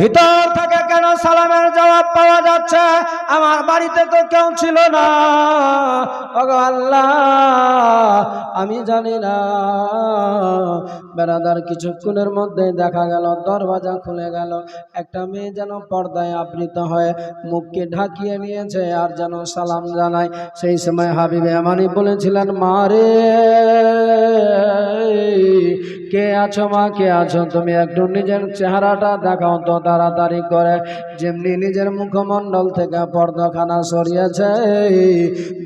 ভিতর থেকে কেন সালামের জবাব পাওয়া যাচ্ছে? আমার বাড়িতে তো কেউ ছিল না। আল্লাহ, আমি জানি না। বেড়াদার কিছুক্ষণের মধ্যে দেখা গেল, দরওয়াজা খুলে গেল। একটা মেয়ে যেন পর্দায় আবৃত হয়ে মুখকে ঢাকিয়ে নিয়েছে আর যেন সালাম জানায়। সেই সময় হাবিবে আমানি বলেছিলেন মারে কে আছো মা? কে আছো? তুমি একটু নিজের চেহারাটা দেখাও তো তাড়াতাড়ি করে। যেমনি নিজের মুখমণ্ডল থেকে পর্দাখানা সরিয়েছে।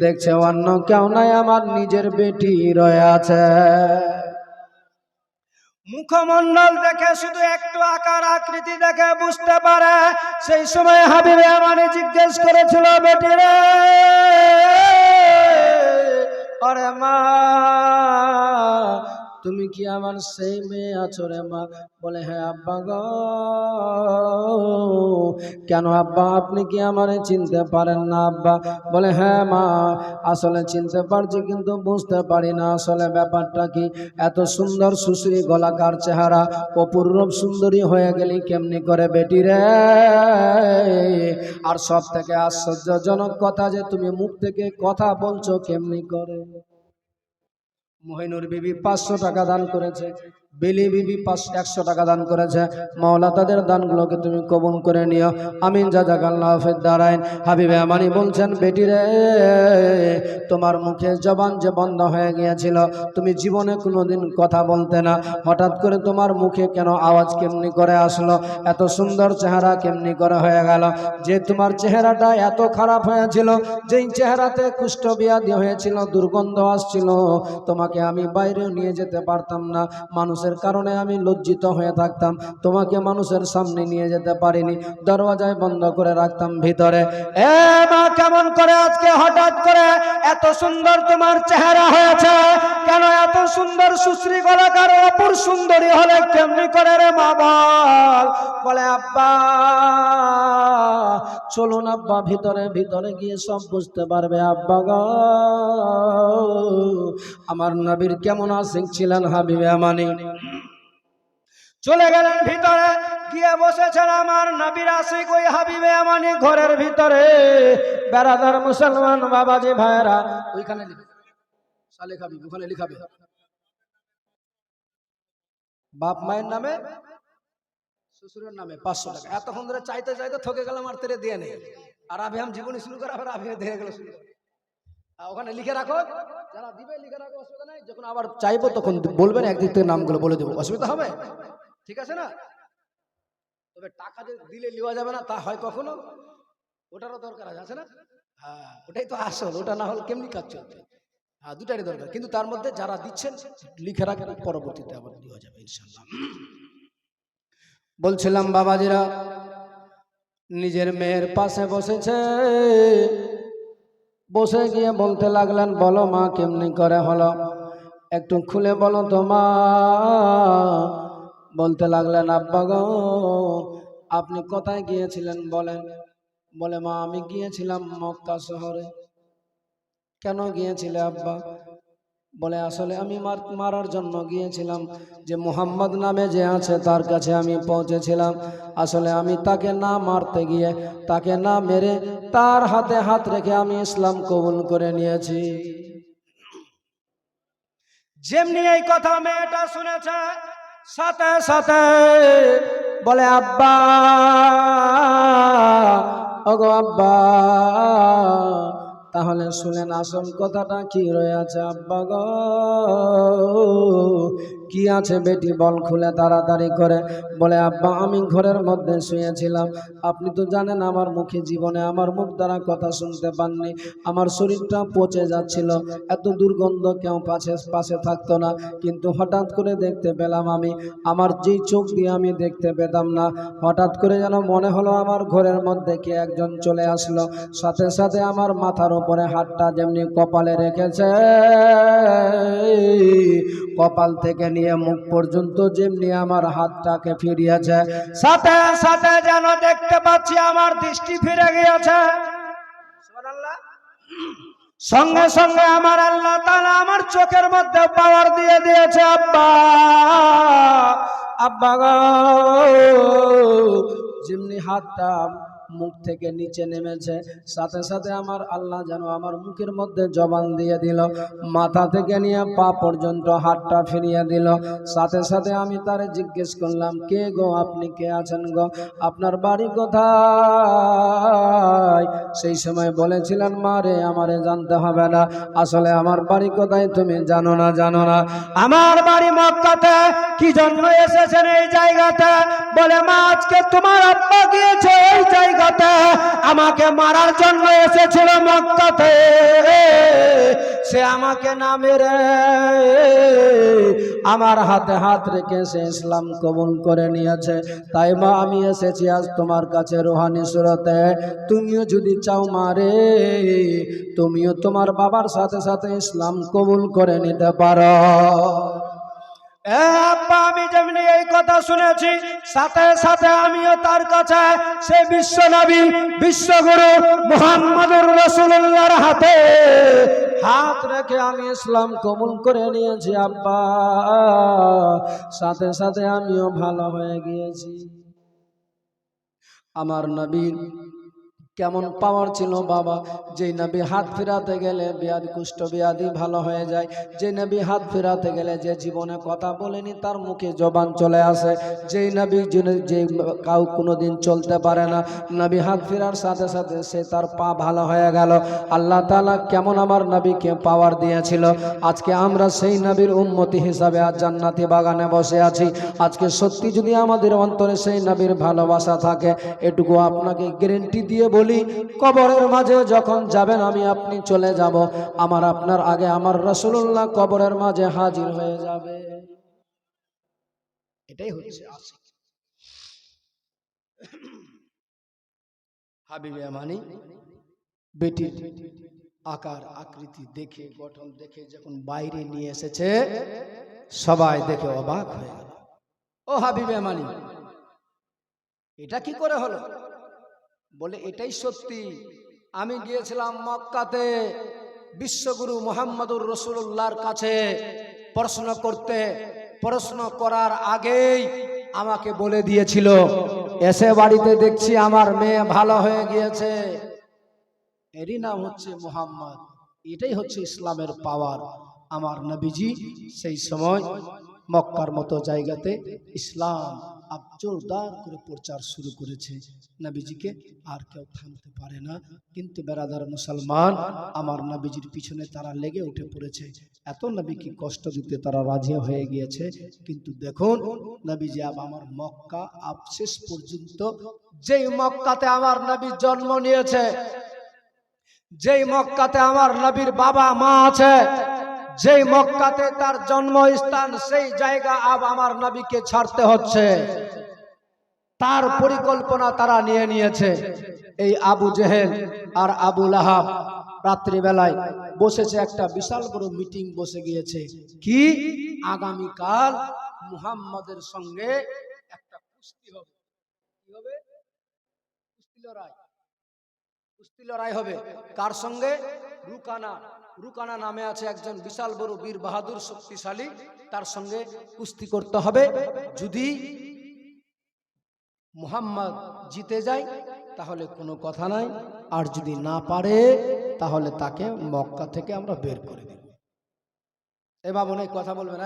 দেখছে অন্য কেউ নাই, আমার নিজের বেটি রয়ে আছে মুখমণ্ডল দেখে শুধু একটু আকার আকৃতি দেখে বুঝতে পারে। সেই সময় হাবিবে আমারে জিজ্ঞেস করেছিল, বেটি রে, আরে মা তুমি কি আমার সেই মেয়ে আছো রে মা? বলে হ্যাঁ আব্বা গো। কেন আব্বা, আপনি কি আমার চিনতে পারেন না আব্বা? বলে হ্যাঁ মা, আসলে চিনতে পারছি কিন্তু বুঝতে পারি না। আসলে ব্যাপারটা কি? এত সুন্দর সুশ্রী গলাকার চেহারা, অপূর্ব সুন্দরী হয়ে গেলি কেমনি করে বেটি রে? আর সব থেকে আশ্চর্যজনক কথা যে তুমি মুখ থেকে কথা বলছো কেমনি করে? মহিনুর বিবি পাঁচশো টাকা দান করেছে। বেলি বিবি পাঁচশো, একশো টাকা দান করেছে। মাওলা, তাদের দানগুলোকে তুমি কবুল করে নিও। আমিন যা আল্লাহ হাফেজ দাঁড়াইন হাবিবে আমানি বলছেন, বেটি রে, তোমার মুখে জবান যে বন্ধ হয়ে গিয়েছিল, তুমি জীবনে কোনোদিন কথা বলতে না। হঠাৎ করে তোমার মুখে কেন আওয়াজ কেমনি করে আসলো? এত সুন্দর চেহারা কেমনি করে হয়ে গেল? যে তোমার চেহারাটা এত খারাপ হয়েছিল, যেই চেহারাতে কুষ্ঠ বিয়াদি হয়েছিল, দুর্গন্ধ আসছিল, তোমাকে আমি বাইরেও নিয়ে যেতে পারতাম না। মানুষের কারণে আমি লজ্জিত হয়ে থাকতাম। তোমাকে মানুষের সামনে নিয়ে যেতে পারিনি। দরওয়াজায় বন্ধ করে রাখতাম ভিতরে। এ মা, কেমন করে আজকে হঠাৎ করে এত সুন্দর তোমার চেহারা হয়েছে? কেন এত সুন্দর সুশ্রী গলাকার অপুর সুন্দরী হলে কেমনি করে রে মা বল? বলে, আব্বা, চলুন আব্বা, ভিতরে ভিতরে গিয়ে সব বুঝতে পারবে। আব্বা গো, আমার নবীর কেমন আশিক ছিলেন হাবিবে আমানি? চলে গেলেন ভিতরে, গিয়ে বসেছেন আমার নবীর আশিক ওই হাবিবে আমানি ঘরের ভিতরে। বেড়াদার মুসলমান বাবাজি ভাইরা ওইখানে লিখে। সালে ওখানে লিখাবে। বাপ মায়ের নামে, শ্বশুরের নামে পাঁচশো টাকা। এতক্ষণ ধরে চাইতে চাইতে থকে গেলাম, আর তেরে দিয়ে নেই। আর আভি আম জীবনী শুরু করে আবার আভি দিয়ে গেল ওখানে লিখে রাখো, যারা দিবে লিখে রাখো, অসুবিধা নাই। যখন আবার চাইব তখন বলবেন, একদিক থেকে নামগুলো বলে দেবো। অসুবিধা হবে? ঠিক আছে না? তবে টাকা দিলে নেওয়া যাবে না, তা হয় কখনো? ওটারও দরকার আছে না? হ্যাঁ ওটাই তো আসল, ওটা না হলে কেমনি কাজ চলবে? হ্যাঁ দুটারই দরকার। কিন্তু তার মধ্যে যারা দিচ্ছেন, লিখে রাখেন পরবর্তীতে আবার দেওয়া যাবে ইনশাল্লাহ বলছিলাম, বাবাজিরা, নিজের মেয়ের পাশে বসেছে। বসে গিয়ে বলতে লাগলেন, বলো মা, কেমনি করে হলো? একটু খুলে বলো তো মা। বলতে লাগলেন, আব্বা গো, আপনি কোথায় গিয়েছিলেন বলেন? বলে, মা, আমি গিয়েছিলাম মক্কা শহরে। কেন গিয়েছিলে আব্বা? বলে, আসলে আমি মার- মারার জন্য গিয়েছিলাম। যে মোহাম্মদ নামে যে আছে, তার কাছে আমি পৌঁছেছিলাম। আসলে আমি তাকে না মারতে গিয়ে, তাকে না মেরে, তার হাতে হাত রেখে আমি ইসলাম কবুল করে নিয়েছি। যেমনি এই কথা মেয়েটা শুনেছে সাথে সাথে বলে আব্বা অগো আব্বা তাহলে শুনেন আসল কথাটা কি রয়েছে আব্বা গো? কি আছে বেটি? বল খুলে তাড়াতাড়ি করে। বলে, আব্বা, আমি ঘরের মধ্যে শুয়েছিলাম। আপনি তো জানেন আমার মুখে জীবনে আমার মুখ দ্বারা কথা শুনতে পাননি। আমার শরীরটা পচে যাচ্ছিল। এত দুর্গন্ধ কেউ পাশে পাশে থাকতো না। কিন্তু হঠাৎ করে দেখতে পেলাম আমি। আমার যেই চোখ দিয়ে আমি দেখতে পেতাম না। হঠাৎ করে যেন মনে হলো আমার ঘরের মধ্যে কে একজন চলে আসলো। সাথে সাথে আমার মাথার উপরে হাতটা যেমনি কপালে রেখেছে, কপাল থেকে নিয়ে মুখ পর্যন্ত যেমনি আমার হাতটাকে ফিরিয়েছে, সাথে সাথে যেন দেখতে পাচ্ছি আমার দৃষ্টি ফিরে গিয়েছে। সঙ্গে সঙ্গে আমার আল্লাহ আমার চোখের মধ্যে পাওয়ার দিয়ে দিয়েছে, আব্বা। আব্বা যেমনি হাতটা মুখ থেকে নিচে নেমেছে। সাথে সাথে আমার আল্লাহ যেন আমার মুখের মধ্যে জবান দিয়ে দিল। মাথা থেকে নিয়ে পা পর্যন্ত হাতটা ফিরিয়ে দিল। সাথে সাথে আমি তারে জিজ্ঞেস করলাম, কে গো? আপনি কে আছেন গো? আপনার বাড়ি কোথায়? সেই সময় বলেছিলেন, মা রে, আমারে জানতে হবে না। আসলে আমার বাড়ি কোথায় তুমি জানো না জানো না। আমার বাড়ি মক্কাতে কি জন্য এসেছেন এই জায়গাতে? বলে, মা, আজকে তোমার আব্বা গিয়েছে এই জায়গাতে আমাকে মারার জন্য এসেছিল মক্কাতে। সে আমাকে না মেরে আমার হাতে হাত রেখে সে ইসলাম কবুল করে নিয়েছে। তাই মা, আমি এসেছি আজ তোমার কাছে রোহানি সুরতে। তুমিও যদি চাও মারে তুমিও তোমার বাবার সাথে সাথে ইসলাম কবুল করে নিতে পারো। আব্বা, আমি যেমনি এই কথা শুনেছি, সাথে সাথে আমিও তার কাছে সে বিশ্ব নবী বিশ্বগুরু মোহাম্মদুর রসুল্লাহর হাতে হাত রেখে আমি ইসলাম কবুল করে নিয়েছি, আব্বা। সাথে সাথে আমিও ভালো হয়ে গিয়েছি। আমার নবীর কেমন পাওয়ার ছিল বাবা? যেই নবী হাত ফেরাতে গেলে বিয়াদি কুষ্ঠ বিয়াদি ভালো হয়ে যায়। যে নবী হাত ফেরাতে গেলে যে জীবনে কথা বলেনি, তার মুখে জবান চলে আসে। যেই নবী যে কাউ কোনো দিন চলতে পারে না, নবী হাত ফেরার সাথে সাথে সে তার পা ভালো হয়ে গেল। আল্লাহ তাআলা কেমন আমার নবীকে পাওয়ার দিয়েছিল? আজকে আমরা সেই নবীর উন্মতি হিসাবে আজ জান্নাতি বাগানে বসে আছি। আজকে সত্যি যদি আমাদের অন্তরে সেই নবীর ভালোবাসা থাকে, এটুকু আপনাকে গ্যারেন্টি দিয়ে বলি কবরের মাঝে যখন যাবেন আমি আপনি চলে যাব। আমার আপনার আগে আমার রসুল্লাহ কবরের মাঝে হাজির হয়ে যাবে। এটাই হচ্ছে হাবিবে মানি বেটির আকার, আকৃতি দেখে, গঠন দেখে যখন বাইরে নিয়ে এসেছে, সবাই দেখে অবাক হয়ে গেল। ও হাবিবে মানি এটা কি করে হলো? বলে এটাই সত্যি। আমি গিয়েছিলাম মক্কাতে। বিশ্বগুরু মোহাম্মদুর রসুল্লাহর কাছে প্রশ্ন করতে। প্রশ্ন করার আগেই আমাকে বলে দিয়েছিল এসে বাড়িতে দেখছি আমার মেয়ে ভালো হয়ে গিয়েছে। এরই নাম হচ্ছে মোহাম্মদ। এটাই হচ্ছে ইসলামের পাওয়ার। আমার নবীজি সেই সময় মক্কার মতো জায়গাতে ইসলাম জোরদার করে প্রচার শুরু করেছে। নবীজিকে আর কেউ থামতে পারে না। কিন্তু বেরাদার মুসলমান, আমার নবীজির পিছনে তারা লেগে উঠে পড়েছে। এত নবীকে কষ্ট দিতে তারা রাজি হয়ে গিয়েছে? কিন্তু দেখুন, নবীজি আব আমার মক্কা আব শেষ পর্যন্ত যেই মক্কাতে আমার নবী জন্ম নিয়েছে, যেই মক্কাতে আমার নবীর বাবা মা আছে যেই মক্কাতে তার জন্মস্থান, সেই জায়গা আব আমার নবীকে ছাড়তে হচ্ছে। তার পরিকল্পনা তারা নিয়ে নিয়েছে। এই আবু জেহেল আর আবু লাহাব রাত্রিবেলায় বসেছে একটা বিশাল বড় মিটিং বসে গিয়েছে। কি? আগামীকাল মুহাম্মাদের সঙ্গে একটা কুস্তি হবে। কি হবে? কুস্তি লড়াই। কুস্তি লড়াই হবে। কার সঙ্গে? রুকানা। রুকানা নামে আছে একজন বিশাল বড় বীর বাহাদুর, শক্তিশালী। তার সঙ্গে কুস্তি করতে হবে। যদি মুহাম্মদ জিতে যায়, তাহলে কোনো কথা নাই। আর যদি না পারে, তাহলে তাকে মক্কা থেকে আমরা বের করে দেব। এ বাবু, অনেক কথা বলবেন।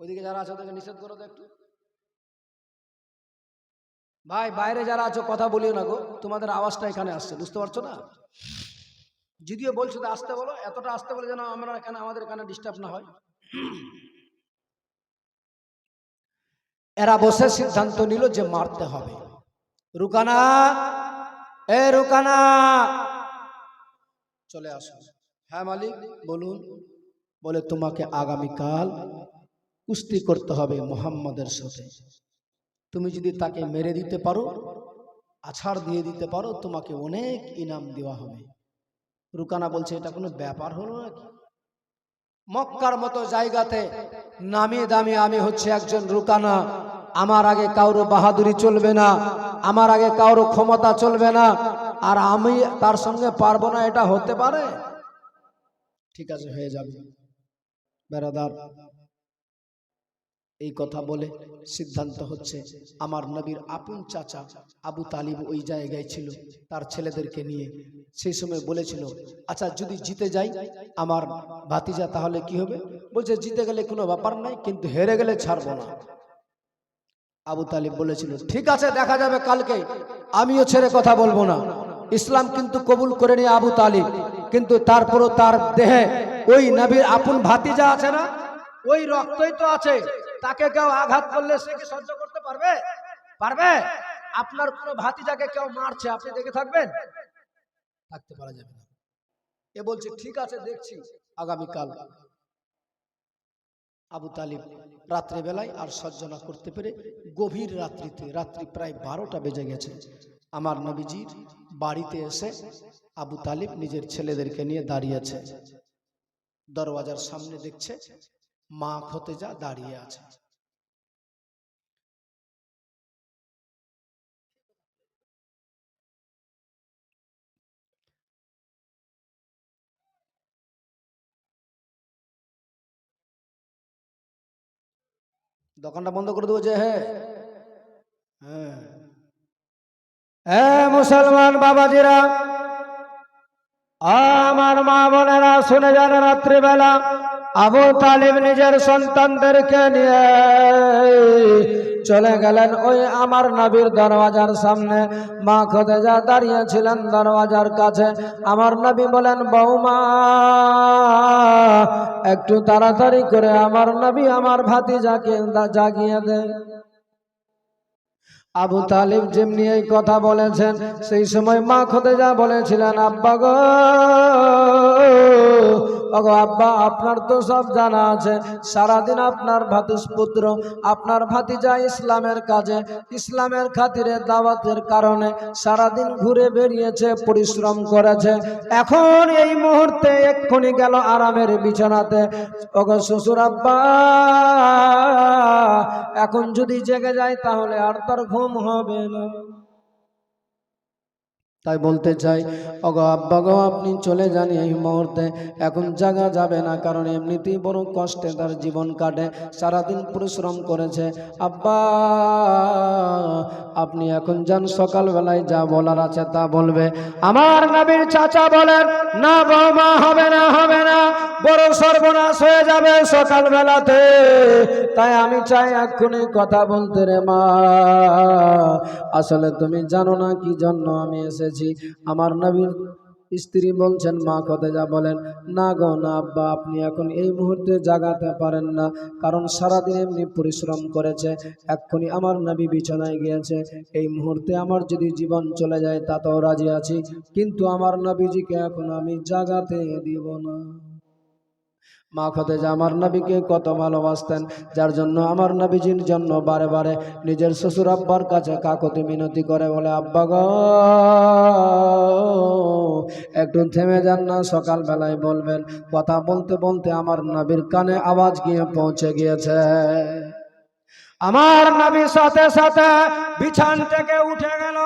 ওইদিকে যারা আছে, ওদেরকে নিষেধ করো তো একটু। ভাই, বাইরে যারা আছো, কথা বলিও না গো। তোমাদের আওয়াজটা এখানে আসছে, বুঝতে পারছ না? যদিও বলছো আসতে বলো, এতটা আসতে বলে যেন আমরা এখানে, আমাদের এখানে ডিস্টার্ব না হয়। এরা বসে সিদ্ধান্ত নিল যে মারতে হবে। রুকানা, এ রুকানা! চলে আসো। হ্যাঁ মালিক, বলুন। বলে তোমাকে আগামীকাল কুস্তি করতে হবে মোহাম্মদের সাথে। তুমি যদি তাকে মেরে দিতে পারো, আছাড় দিয়ে দিতে পারো, তোমাকে অনেক ইনাম দেওয়া হবে। রুকানা বলছে, এটা কোনো ব্যাপার হলো নাকি? মক্কার মতো জায়গাতে নামি দামি আমি হচ্ছে একজন রুকানা। আমার আগে কারও বাহাদুরি চলবে না, আমার আগে কারও ক্ষমতা চলবে না, আর আমি তার সঙ্গে পারব না, এটা হতে পারে? ঠিক আছে, হয়ে যাবে। বেড়াদার এই কথা বলে সিদ্ধান্ত হচ্ছে, আমার নবীর আপন চাচা আবু তালিব ওই জায়গায় ছিল, তার ছেলেদেরকে নিয়ে। সেই সময় বলেছিল আচ্ছা যদি জিতে যাই, আমার ভাতিজা তাহলে কি হবে? বলছে, জিতে গেলে কোনো ব্যাপার নাই, কিন্তু হেরে গেলে ছাড়বো না। আবু তালিব বলেছিল, ঠিক আছে, দেখা যাবে কালকে, আমিও ছেড়ে কথা বলব না। ইসলাম কিন্তু কবুল করে নিয়ে আবু তালিব, কিন্তু তারপরও তার দেহে ওই নবীর আপন ভাতিজা আছে না? ওই রক্তই তো আছে। তাকে কেউ আঘাত করলে সে কি সহ্য করতে পারবে? পারবে? আপনার কোনো ভাতিজাকে কেউ মারছে, আপনি দেখে থাকবেন? থাকতে পারা যাবে না। এ বলছে, ঠিক আছে, দেখছি, আগামীকাল। আবু তালিব রাত্রেবেলায় আর সহ্য না করতে পেরে গভীর রাত্রিতে, রাত্রি প্রায় বারোটা বেজে গেছে, আমার নবীজির বাড়িতে এসে আবু তালিব নিজের ছেলেদেরকে নিয়ে দাঁড়িয়েছে দরওয়াজার সামনে দেখছে মা খতেজা দাঁড়িয়ে আছে। দোকানটা বন্ধ করে দেবো যে হ্যাঁ। হ্যাঁ মুসলমান বাবাজিরা, আমার মা বোনেরা শুনে যান রাত্রিবেলা। আবু তালিব নিজের সন্তানদেরকে নিয়ে চলে গেলেন ওই আমার নবীর দরওয়াজার সামনে। মা খোদেজা দাঁড়িয়েছিলেন দরওয়াজার কাছে। আমার নবী বলেন বৌমা একটু তাড়াতাড়ি করে আমার নবী আমার দা- জাগিয়ে দেয় আবু তালিব যেমনি এই কথা বলেছেন, সেই সময় মা খোদেজা বলেছিলেন, আব্বা গো, ওগো আব্বা, আপনার তো সব জানা আছে। সারাদিন আপনার ভাতিস পুত্র আপনার ভাতিজা ইসলামের কাজে, ইসলামের খাতিরে দাওয়াতের কারণে সারাদিন ঘুরে বেরিয়েছে পরিশ্রম করেছে। এখন এই মুহূর্তে এক্ষুনি গেল আরামের বিছানাতে। ওগো শ্বশুর আব্বা, এখন যদি জেগে যায় তাহলে আর তার ঘুম হবে না। তাই বলতে চাই অগো আব্বা গো, আপনি চলে যান এই মুহূর্তে। এখন জাগা যাবে না, কারণ এমনিতেই বড় কষ্টে তার জীবন কাটে, সারাদিন পরিশ্রম করেছে। আব্বা, আপনি এখন যান, সকালবেলায় যা বলার আছে তা বলবে। আমার নবীর চাচা বলেন, না বৌমা, হবে না হবে না, বড় সর্বনাশ হয়ে যাবে সকালবেলাতে। তাই আমি চাই এক্ষুনি কথা বলতে রে মা। আসলে তুমি জানো না কি জন্য আমি এসেছি। আমার নবীর স্ত্রী বলছেন, মা যা বলেন, না গো, না আব্বা, আপনি এখন এই মুহূর্তে জাগাতে পারেন না, কারণ সারাদিন এমনি পরিশ্রম করেছে, এক্ষুনি আমার নবী বিছানায় গিয়েছে, এই মুহূর্তে আমার যদি জীবন চলে যায় তাতেও রাজি আছি, কিন্তু আমার নবীজিকে এখন আমি জাগাতে দিব না। মা খতেজা আমার নবীকে কত ভালোবাসতেন, যার জন্য আমার নবীজির জন্য বারে বারে নিজের শ্বশুর আব্বার কাছে কাকতি মিনতি করে বলে, আব্বা গ, একটু থেমে যান না, সকালবেলায় বলবেন। কথা বলতে বলতে আমার নবীর কানে আওয়াজ গিয়ে পৌঁছে গিয়েছে। আমার নবী সাথে সাথে বিছান থেকে উঠে গেল।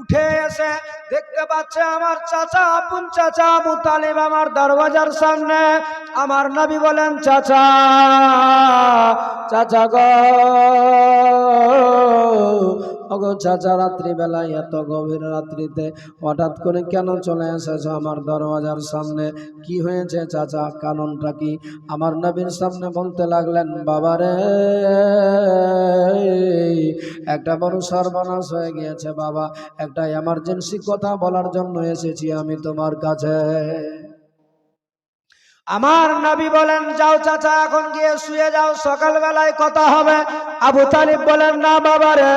উঠে এসে দেখতে পাচ্ছে আমার চাচা আপন চাচা আবু তালিব আমার দরওয়াজার সামনে। আমার নবী বলেন, চাচা চাচা গো ওগো চাচা রাত্রিবেলায় এত গভীর রাত্রিতে হঠাৎ করে কেন চলে এসেছ আমার দরওয়াজার সামনে? কি হয়েছে চাচা? কারণটা কি? আমার নবীর সামনে বলতে লাগলেন বাবারে একটা বড় সর্বনাশ হয়ে গিয়েছে বাবা। একটা এমার্জেন্সি কথা বলার জন্য এসেছি আমি তোমার কাছে। আমার নবী বলেন, যাও চাচা, এখন গিয়ে শুয়ে যাও, সকালবেলায় কথা হবে। আবু তালিব বলেন, না বাবা রে,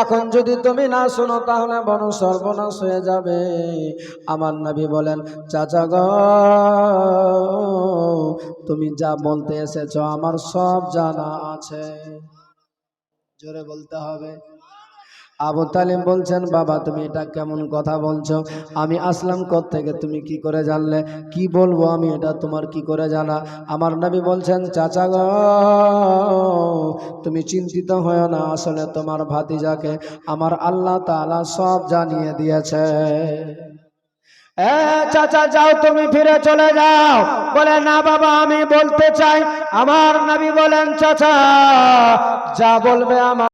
এখন যদি তুমি না শোনো, তাহলে বড় সর্বনাশ হয়ে যাবে। আমার নবী বলেন, চাচা গ, তুমি যা বলতে এসেছ, আমার সব জানা আছে। জোরে বলতে হবে। আবু তালিম বলছেন, বাবা, তুমি এটা কেমন কথা বলছো? আমি আসলাম থেকে তুমি কি করে জানলে? কি বলব আমি এটা? তোমার কি করে জানা? আমার নবী বলছেন, চাচা গো, তুমি চিন্তিত হয় না, আসলে তোমার ভাতিজাকে আমার আল্লাহ তাআলা সব জানিয়ে দিয়েছে। চাচা, যাও, তুমি ফিরে চলে যাও। বলে, না বাবা, আমি বলতে চাই। আমার নবী বলেন, চাচা, যা বলবে আমার